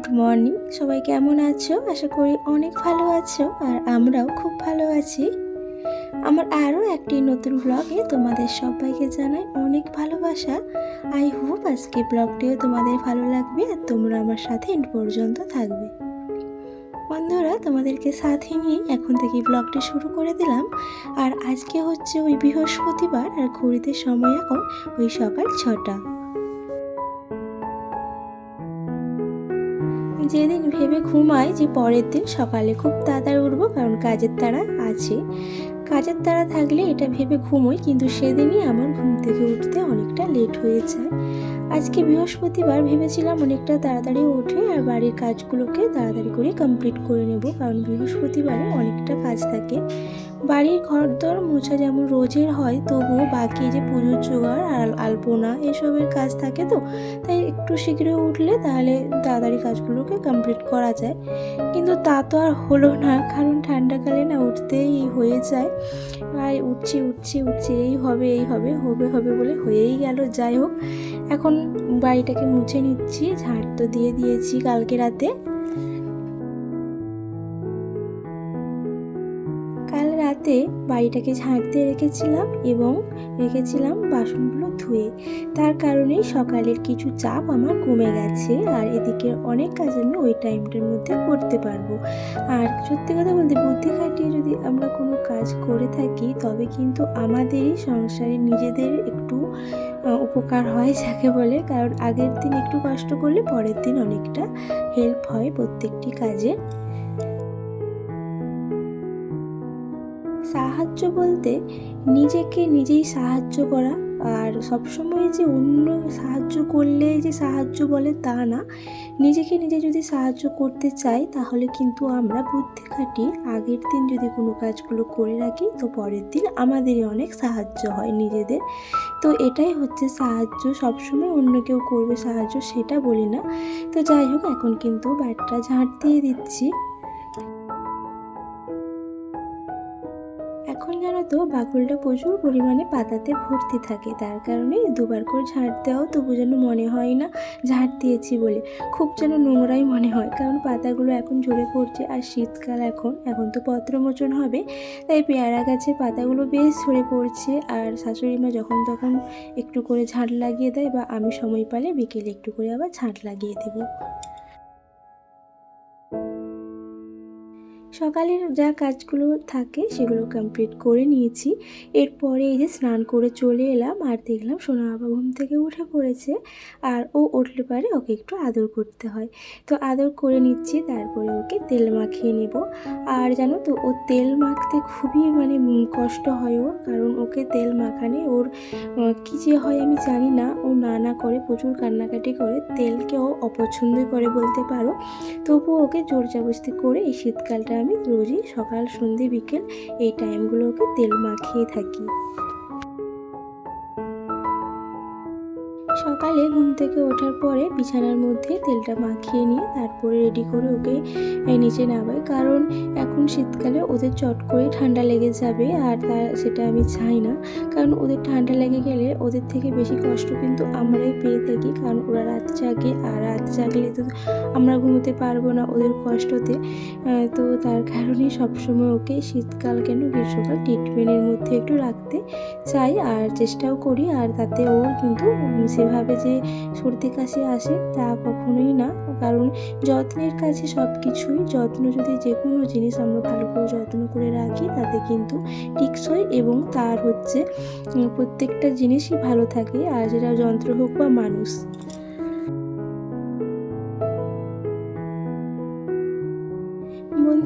Good morning. সবাই কেমন আছো? আশা করি অনেক ভালো আছো আর আমরাও খুব ভালো আছি। আমার আরও একটি নতুন ব্লগে তোমাদের সবাইকে জানাই অনেক ভালোবাসা। আই হোপ আজকে ব্লগটিও তোমাদের ভালো লাগবে আর তোমরা আমার সাথে এন্ড পর্যন্ত থাকবে। বন্ধুরা, তোমাদেরকে সাথে নিয়ে এখন থেকে ব্লগটি শুরু করে দিলাম। আর আজকে হচ্ছে ওই বৃহস্পতিবার আর ঘড়িতে সময় এখন ওই সকাল ছটা। যেদিন ভেবে ঘুমাই যে পরের দিন সকালে খুব তাড়াতাড়ি উঠবো, কারণ কাজের তাড়া আছে। কাজের তাড়া থাকলে এটা ভেবে ঘুমোই, কিন্তু সেদিনই আমার ঘুম থেকে উঠতে অনেকটা লেট হয়ে যায় আজকে বৃহস্পতিবার ভেবেছিলাম অনেকটা তাড়াতাড়ি উঠে আর বাড়ির কাজগুলোকে তাড়াতাড়ি করে কমপ্লিট করে নেব, কারণ বৃহস্পতিবারে অনেকটা কাজ থাকে। বাড়ির ঘরদর মোছা যেমন রোজের হয়, তবুও বাকি যে পুজোর জোগাড় আর আলপনা এসবের কাজ থাকে তো। তাই একটু শীঘ্র উঠলে তাহলে তাড়াতাড়ি কাজগুলোকে কমপ্লিট করা যায়। কিন্তু তা তো আর হলো না, কারণ ঠান্ডাকালে না উঠতেই হয়ে যায়। আর উঠছি উঠছি উঠছি, এই হবে এই হবে হবে হবে বলে হয়েই গেল। যাই হোক, এখন বাড়িটাকে মুছে নিচ্ছি, ঝাড় তো দিয়ে দিয়েছি কালকে রাতে। রাতে বাড়িটাকে ঝাড় দিয়ে রেখেছিলাম এবং রেখেছিলাম বাসনগুলো ধুয়ে। তার কারণে সকালের কিছু চাপ আমার কমে গেছে আর এদিকে অনেক কাজ আমি ওই টাইমটার মধ্যে করতে পারব। আর সত্যি কথা বলতে বুদ্ধি খাটিয়ে যদি আমরা কোনো কাজ করে থাকি, তবে কিন্তু আমাদেরই সংসারে নিজেদের একটু উপকার হয় যাকে বলে। কারণ আগের দিন একটু কষ্ট করলে পরের দিন অনেকটা হেল্প হয় প্রত্যেকটি কাজে। সাহায্য বলতে নিজেকে নিজেই সাহায্য করা। আর সবসময় যে অন্য সাহায্য করলে যে সাহায্য বলে তা না। নিজেকে নিজে যদি সাহায্য করতে চাই, তাহলে কিন্তু আমরা বুদ্ধি খাটিয়ে আগের দিন যদি কোনো কাজগুলো করে রাখি, তো পরের দিন আমাদেরই অনেক সাহায্য হয় নিজেদের। তো এটাই হচ্ছে সাহায্য। সবসময় অন্য কেউ করবে সাহায্য, সেটা বলি না। তো যাই হোক, এখন কিন্তু ব্যাটটা ঝাঁট দিয়ে দিচ্ছি। তো বাকুলটা প্রচুর পরিমাণে পাতাতে ভর্তি থাকে। তার কারণে দুবার করে ঝাড় দেওয়াও তবু যেন মনে হয় না, ঝাড় দিয়েছি বলে। খুব যেন নোংরাই মনে হয়, কারণ পাতাগুলো এখন ঝরে পড়ছে আর শীতকাল এখন। এখন তো পত্রমোচন হবে, তাই পেয়ারা গাছের পাতাগুলো বেশ ঝরে পড়ছে আর শাশুড়ি মা যখন তখন একটু করে ঝাড় লাগিয়ে দেয় বা আমি সময় পালে বিকেলে একটু করে আবার ঝাড় লাগিয়ে দেবো। সকালের যা কাজগুলো থাকে সেগুলো কমপ্লিট করে নিয়েছি। এরপরে এই যে স্নান করে চলে এলাম আর দেখলাম সোনা বাবা ঘুম থেকে উঠে পড়েছে আর ও উঠলে পারে ওকে একটু আদর করতে হয়। তো আদর করে নিচ্ছি, তারপরে ওকে তেল মাখিয়ে নেব। আর জানো তো, ও তেল মাখতে খুবই মানে কষ্ট হয় ওর, কারণ ওকে তেল মাখানে ওর কী যে হয় আমি জানি না। ও না না করে, প্রচুর কান্নাকাটি করে, তেলকে ও অপছন্দই করে বলতে পারো। তবুও ওকে জোর জবস্তি করে এই শীতকালটা আমি রোজই সকাল সন্ধে বিকেল এই টাইমগুলো ওকে তেল মাখিয়ে থাকি। সকালে ঘুম থেকে ওঠার পরে বিছানার মধ্যে তেলটা মাখিয়ে নিয়ে তারপরে রেডি করে ওকে নিচে নামাই। কারণ এখন শীতকালে ওদের চট করে ঠান্ডা লেগে যাবে আর তার সেটা আমি চাই না। কারণ ওদের ঠান্ডা লেগে গেলে ওদের থেকে বেশি কষ্ট কিন্তু আমরাই পেয়ে থাকি। কারণ ওরা রাত জাগে আর রাত জাগলে তো আমরা ঘুমোতে পারব না ওদের কষ্টতে। তো তার কারণে সবসময় ওকে শীতকাল কেন গ্রীষ্মকাল ট্রিটমেন্টের মধ্যে একটু রাখতে চাই আর চেষ্টাও করি। আর তাতে ওর কিন্তু উম, সেভাবে যে সর্দি কাশি আসে তা কখনোই না। কারণ যত্নের কাছে সব কিছুই যত্ন যদি যে কোনো জিনিস আমরা ভালো করে যত্ন করে রাখি, তাতে কিন্তু টিকসই এবং তার হচ্ছে প্রত্যেকটা জিনিসই ভালো থাকে, আর যেটা যন্ত্র হোক বা মানুষ।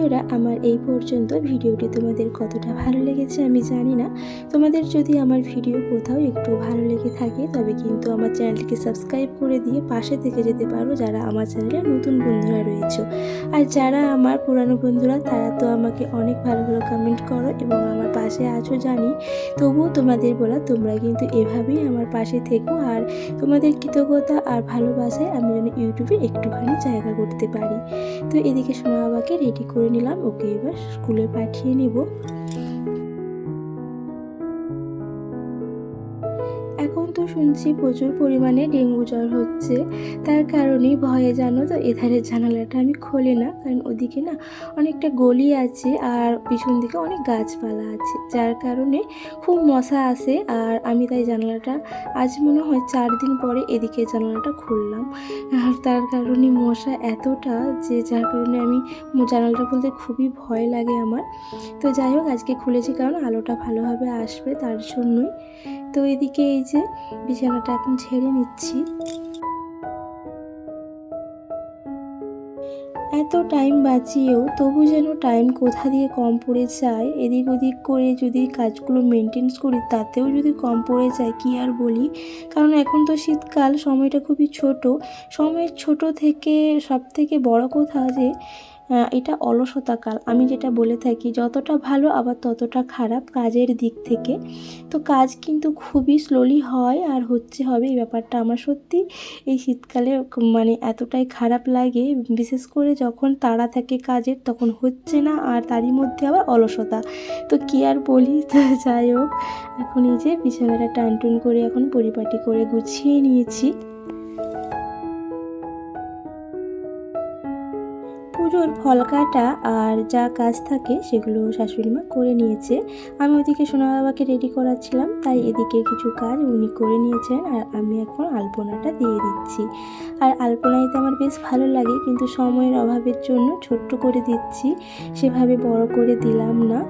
বন্ধুরা, আমার এই পর্যন্ত ভিডিওটি তোমাদের কতটা ভালো লেগেছে আমি জানি না। তোমাদের যদি আমার ভিডিও কোথাও একটু ভালো লেগে থাকে, তবে কিন্তু আমার চ্যানেলটিকে সাবস্ক্রাইব করে দিয়ে পাশে থেকে যেতে পারো যারা আমার চ্যানেলে নতুন বন্ধুরা রয়েছে। আর যারা আমার পুরানো বন্ধুরা, তারা তো আমাকে অনেক ভালো ভালো কমেন্ট করো এবং আমার পাশে আছো জানি। তবুও তোমাদের বলা, তোমরা কিন্তু এভাবেই আমার পাশে থেকো আর তোমাদের কৃতজ্ঞতা আর ভালোবাসায় আমি যেন ইউটিউবে একটুখানি জায়গা করতে পারি। তো এদিকে সোনা বাবাকে রেডি করে নিলাম ওকে এবার স্কুলে পাঠিয়ে নেব। শুনছি প্রচুর পরিমাণে ডেঙ্গু জ্বর হচ্ছে। তার কারণেই ভয়ে জানো তো, এধারের জানালাটা আমি খুলি না। কারণ ওদিকে না অনেকটা গলি আছে আর পিছন দিকে অনেক গাছপালা আছে। যার কারণে খুব মশা আসে আর আমি তাই জানালাটা আজ মনে হয় চার দিন পরে এদিকে জানালাটা খুললাম। আর তার কারণে মশা এতটা যে যার কারণে আমি জানালাটা খুলতে খুবই ভয় লাগে আমার। তো যাই হোক, আজকে খুলেছি কারণ আলোটা ভালোভাবে আসবে তার জন্যই। তো এদিকে এই যে বিছানাটা এখন ছেড়ে নিচ্ছি। এত টাইম বাঁচিয়েও তবু যেন টাইম কোথা দিয়ে কম পড়ে যায়, এদিক ওদিক করে যদি কাজগুলো মেনটেন্স করি, তাতেও যদি কম পড়ে যায়, কি আর বলি? কারণ এখন তো শীতকাল, সময়টা খুবই ছোট। সময়ের ছোট থেকে সব থেকে বড় কথা যে এটা অলসতা কাল। আমি যেটা বলে থাকি, যতটা ভালো আবার ততটা খারাপ কাজের দিক থেকে। তো কাজ কিন্তু খুবই স্লোলি হয় আর হচ্ছে হবে এই ব্যাপারটা। আমার সত্যি এই শীতকালে মানে এতটাই খারাপ লাগে, বিশেষ করে যখন তাড়া থাকে কাজের, তখন হচ্ছে না আর তারই মধ্যে আবার অলসতা। তো কি আর বলি? যাই হোক, এখন এই যে বিছানাটা টানটুন করে এখন পরিপাটি করে গুছিয়ে নিয়েছি। পুজোর ফল কাটা আর যা কাজ থাকে সেগুলো শাশুড়ি মা করে নিয়েছে। আমি ওদিকে সোনা বাবাকে রেডি করাচ্ছিলাম, তাই এদিকে কিছু কাজ উনি করে নিয়েছেন আর আমি এখন আলপনাটা দিয়ে দিচ্ছি। আর আলপনা দিতে আমার বেশ ভালো লাগে, কিন্তু সময়ের অভাবের জন্য ছোট্ট করে দিচ্ছি, সেভাবে বড় করে দিলাম না।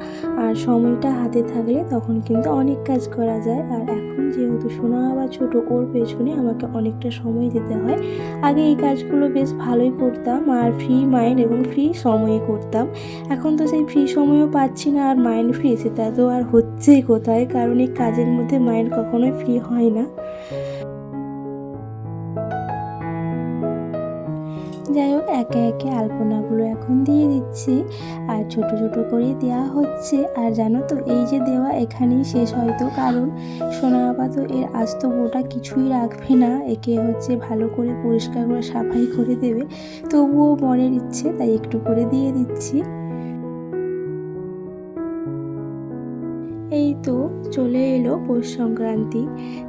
আর সময়টা হাতে থাকলে তখন কিন্তু অনেক কাজ করা যায়। আর এখন যেহেতু সোনা বাবা ছোট, ওর পেছনে আমাকে অনেকটা সময় দিতে হয়। আগে এই কাজগুলো বেশ ভালোই করতাম, আর ফ্রি মাইন্ড এবং ফ্রি সময়ে করতাম। এখন তো সেই ফ্রি সময়ও পাচ্ছি না আর মাইন্ড ফ্রি সেটা তো আর হচ্ছেই কোথায়? কারণ এই কাজের মধ্যে মাইন্ড কখনোই ফ্রি হয় না। যাই হোক, একে একে আলপনাগুলো এখন দিয়ে দিচ্ছি। আর ছোট ছোট করে দেওয়া হচ্ছে। আর জানো তো, এই যে দেওয়া এখানেই শেষ হয়তো কারণ সোনা বাবা তো এর আস্ত গোটা কিছুই রাখবে না। একে হচ্ছে ভালো করে পরিষ্কার করে সাফাই করে দেবে। তবুও মনের ইচ্ছে, তাই একটু করে দিয়ে দিচ্ছি। এই তো চলে এলো পৌষ সংক্রান্তি,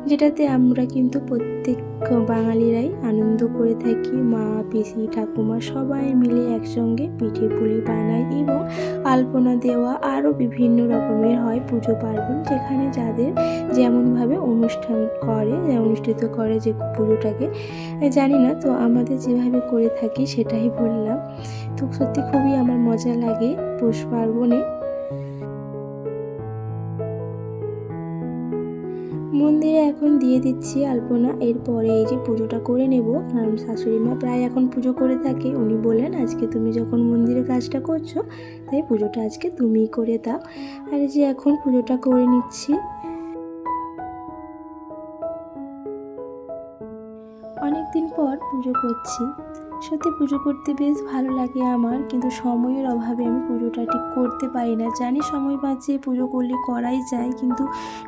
যেটাতে আমরা কিন্তু প্রত্যেক বাঙালিরাই আনন্দ করে থাকি। মা, পিসি, ঠাকুমা সবাই মিলে একসঙ্গে পিঠে পুলি বানাই এবং আলপনা দেওয়া আরও বিভিন্ন রকমের হয় পুজো পার্বণ, যেখানে যাদের যেমনভাবে অনুষ্ঠান করে অনুষ্ঠিত করে যে পুজোটাকে। জানি না, তো আমাদের যেভাবে করে থাকি সেটাই বললাম। তো সত্যি খুবই আমার মজা লাগে পৌষ পার্বণে। মন্দিরে এখন দিয়ে দিচ্ছি আলপনা। এরপরে এই যে পুজোটা করে নেব। কারণ শাশুড়ি মা প্রায় এখন পুজো করে থাকে। উনি বললেন, আজকে তুমি যখন মন্দিরে কাজটা করছ, তাই পুজোটা আজকে তুমিই করে দাও। আর এই যে এখন পুজোটা করে নিচ্ছি। অনেক দিন পর পুজো করছি। সত্যি পুজো করতে বেশ ভালো লাগে আমার, কিন্তু সময়ের অভাবে আমি পুজোটা ঠিক করতে পারি না। জানি সময় বাঁচিয়ে পুজো করলে করাই যায়, কিন্তু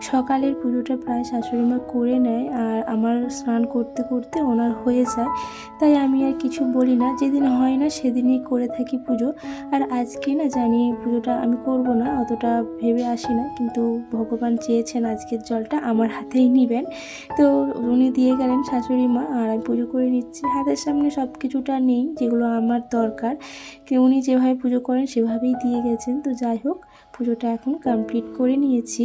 সকালের পুজোটা প্রায় শাশুড়ি মা করে নেয় আর আমার স্নান করতে করতে ওনার হয়ে যায়। তাই আমি আর কিছু বলি না, যেদিন হয় না সেদিনই করে থাকি পুজো। আর আজকে না জানি পুজোটা আমি করব না, অতটা ভেবে আসি না, কিন্তু ভগবান চেয়েছেন আজকের জলটা আমার হাতেই নিবেন। তো উনি দিয়ে গেলেন শাশুড়ি মা, আর আমি পুজো করে নিচ্ছি। হাতের সামনে সব কিছুটা নেই যেগুলো আমার দরকার। উনি যেভাবে পুজো করেন সেভাবেই দিয়ে গেছেন। তো যাই হোক, পুজোটা এখন কমপ্লিট করে নিয়েছি।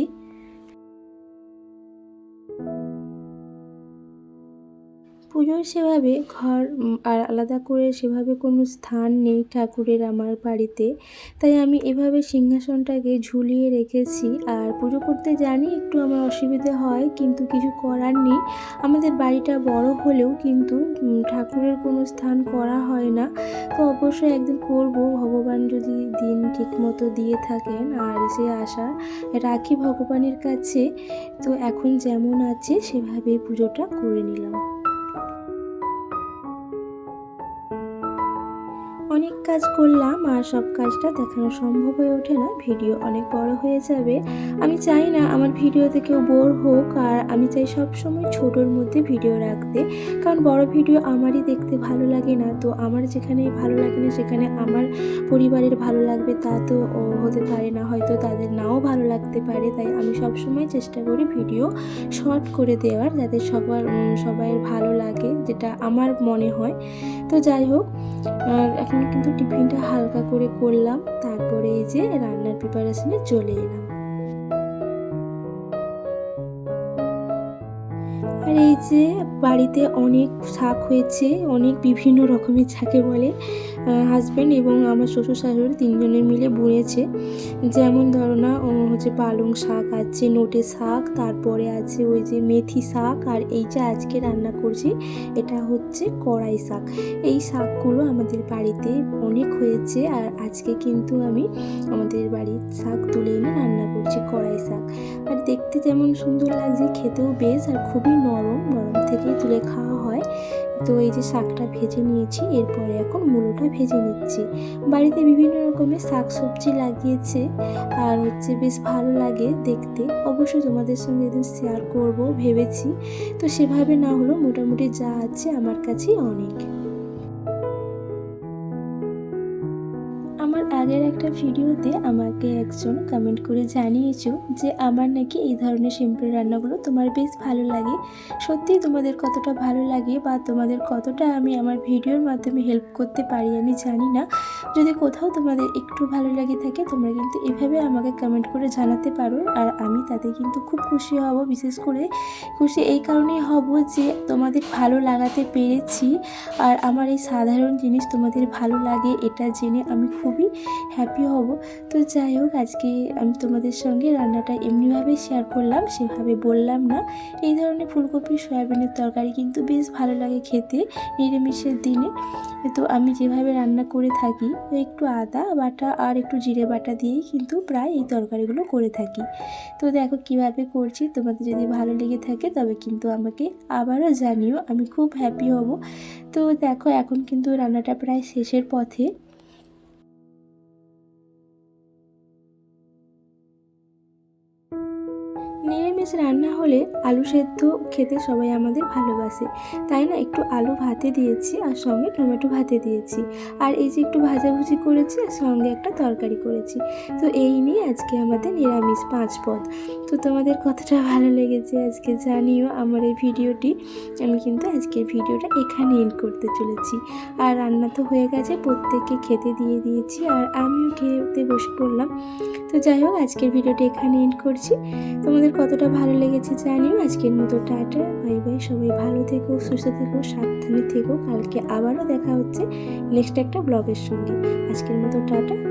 পুজোর সেভাবে ঘর আর আলাদা করে সেভাবে কোনো স্থান নেই ঠাকুরের আমার বাড়িতে। তাই আমি এভাবে সিংহাসনটাকে ঝুলিয়ে রেখেছি। আর পুজো করতে জানি একটু আমার অসুবিধে হয়, কিন্তু কিছু করার নেই। আমাদের বাড়িটা বড় হলেও কিন্তু ঠাকুরের কোনো স্থান করা হয় না। তো অবশ্যই একদিন করব। ভগবান যদি দিন ঠিকমতো দিয়ে থাকেন, আর সে আশা রাখি ভগবানের কাছে। তো এখন যেমন আছে, সেভাবেই পুজোটা করে নিলাম। অনেক কাজ করলাম আর সব কাজটা দেখানো সম্ভব হয়ে ওঠে না। ভিডিও অনেক বড় হয়ে যাবে। আমি চাই না আমার ভিডিওতে কেউ বোর হোক আর আমি চাই সব সময় ছোটোর মধ্যে ভিডিও রাখতে। কারণ বড় ভিডিও আমারই দেখতে ভালো লাগে না। তো আমার যেখানে ভালো লাগে না সেখানে আমার পরিবারের ভালো লাগবে তা তো হতে পারে না। হয়তো তাদের নাও ভালো লাগতে পারে। তাই আমি সব সময় চেষ্টা করি ভিডিও শর্ট করে দেওয়ার যাতে সবার সবাই ভালো লাগে, যেটা আমার মনে হয়। তো যাই হোক, আর এখন কিন্তু টিফিনটা হালকা করে করলাম তারপরে এই যে রান্নার প্রিপারেশনে চলে এলাম। এই যে বাড়িতে অনেক শাক হয়েছে, অনেক বিভিন্ন রকমের শাকে বলে হাজব্যান্ড এবং আমার শ্বশুর শাশুড়ি তিনজনের মিলে বুনেছে। যেমন ধরো না হচ্ছে পালং শাক আছে, নোটে শাক, তারপরে আছে ওই যে মেথি শাক, আর এই যে আজকে রান্না করছি, এটা হচ্ছে কড়াই শাক। এই শাকগুলো আমাদের বাড়িতে অনেক হয়েছে, আর আজকে কিন্তু আমি আমাদের বাড়ির শাক তুলে এনে রান্না করছি কড়াই শাক। আর দেখতে যেমন সুন্দর লাগছে, খেতেও বেশ, আর খুবই নরম নরম থেকেই তুলে খাওয়া হয়। তো এই যে শাকটা ভেজে নিয়েছি, এরপরে এখন মুলোটা ভেজে নিচ্ছি। বাড়িতে বিভিন্ন রকমের শাক সবজি লাগিয়েছে আর হচ্ছে বেশ ভালো লাগে দেখতে। অবশ্যই তোমাদের সঙ্গে এদিন শেয়ার করব, ভেবেছি। তো সেভাবে না হলেও মোটামুটি যা আছে আমার কাছেই অনেক। আগের একটা ভিডিওতে আমাকে একজন কমেন্ট করে জানিয়েছো যে আমার নাকি এই ধরনের সিম্পল রান্নাগুলো তোমার বেশ ভালো লাগে। সত্যি তোমাদের কতটা ভালো লাগে বা তোমাদের কতটা আমি আমার ভিডিওর মাধ্যমে হেল্প করতে পারি আমি জানি না। যদি কোথাও তোমাদের একটু ভালো লাগে থাকে তোমরা কিন্তু এভাবে আমাকে কমেন্ট করে জানাতে পারো আর আমি তাতে কিন্তু খুব খুশি হব, বিশেষ করে খুশি এই কারণেই হব যে তোমাদের ভালো লাগাতে পেরেছি। আর আমার এই সাধারণ জিনিস তোমাদের ভালো লাগে এটা জেনে আমি খুবই হ্যাপি হব। তো যাই হোক, আজকে আমি তোমাদের সঙ্গে রান্নাটা এমনিভাবে শেয়ার করলাম, সেভাবে বললাম না। এই ধরনের ফুলকপি, সয়াবিনের তরকারি কিন্তু বেশ ভালো লাগে খেতে নিরামিষের দিনে। তো আমি যেভাবে রান্না করে থাকি একটু আদা বাটা আর একটু জিরে বাটা দিয়েই কিন্তু প্রায় এই তরকারিগুলো করে থাকি। তো দেখো কীভাবে করছি, তোমাদের যদি ভালো লেগে থাকে তবে কিন্তু আমাকে আবারও জানিও, আমি খুব হ্যাপি হব। তো দেখো, এখন কিন্তু রান্নাটা প্রায় শেষের পথে। নিরামিষ রান্না হলে আলু সেদ্ধ খেতে সবাই আমাদের ভালোবাসে। তাই না? একটু আলু ভাতে দিয়েছি আর সঙ্গে টমেটো ভাতে দিয়েছি। আর এই যে একটু ভাজাভুজি করেছি, আর সঙ্গে একটা তরকারি করেছি। তো এই নিয়ে আজকে আমাদের নিরামিষ পাঁচ পদ। তো তোমাদের কতটা ভালো লেগেছে আজকে জানিও আমার এই ভিডিওটি। আমি কিন্তু আজকের ভিডিওটা এখানে এন্ড করতে চলেছি। আর রান্না তো হয়ে গেছে, প্রত্যেককে খেতে দিয়ে দিয়েছি আর আমিও খেতে বসে পড়লাম। তো যাই হোক, আজকের ভিডিওটি এখানে এন্ড করছি। তোমাদের কতটা ভালো লেগেছে জানিও। আজকের মতো টাটা। Bye bye. সবাই ভালো থেকো, সুস্থ থেকো, সাবধানে থেকো। কালকে আবারও দেখা হচ্ছে নেক্সট একটা ব্লগের সঙ্গে। আজকের মতো টাটা।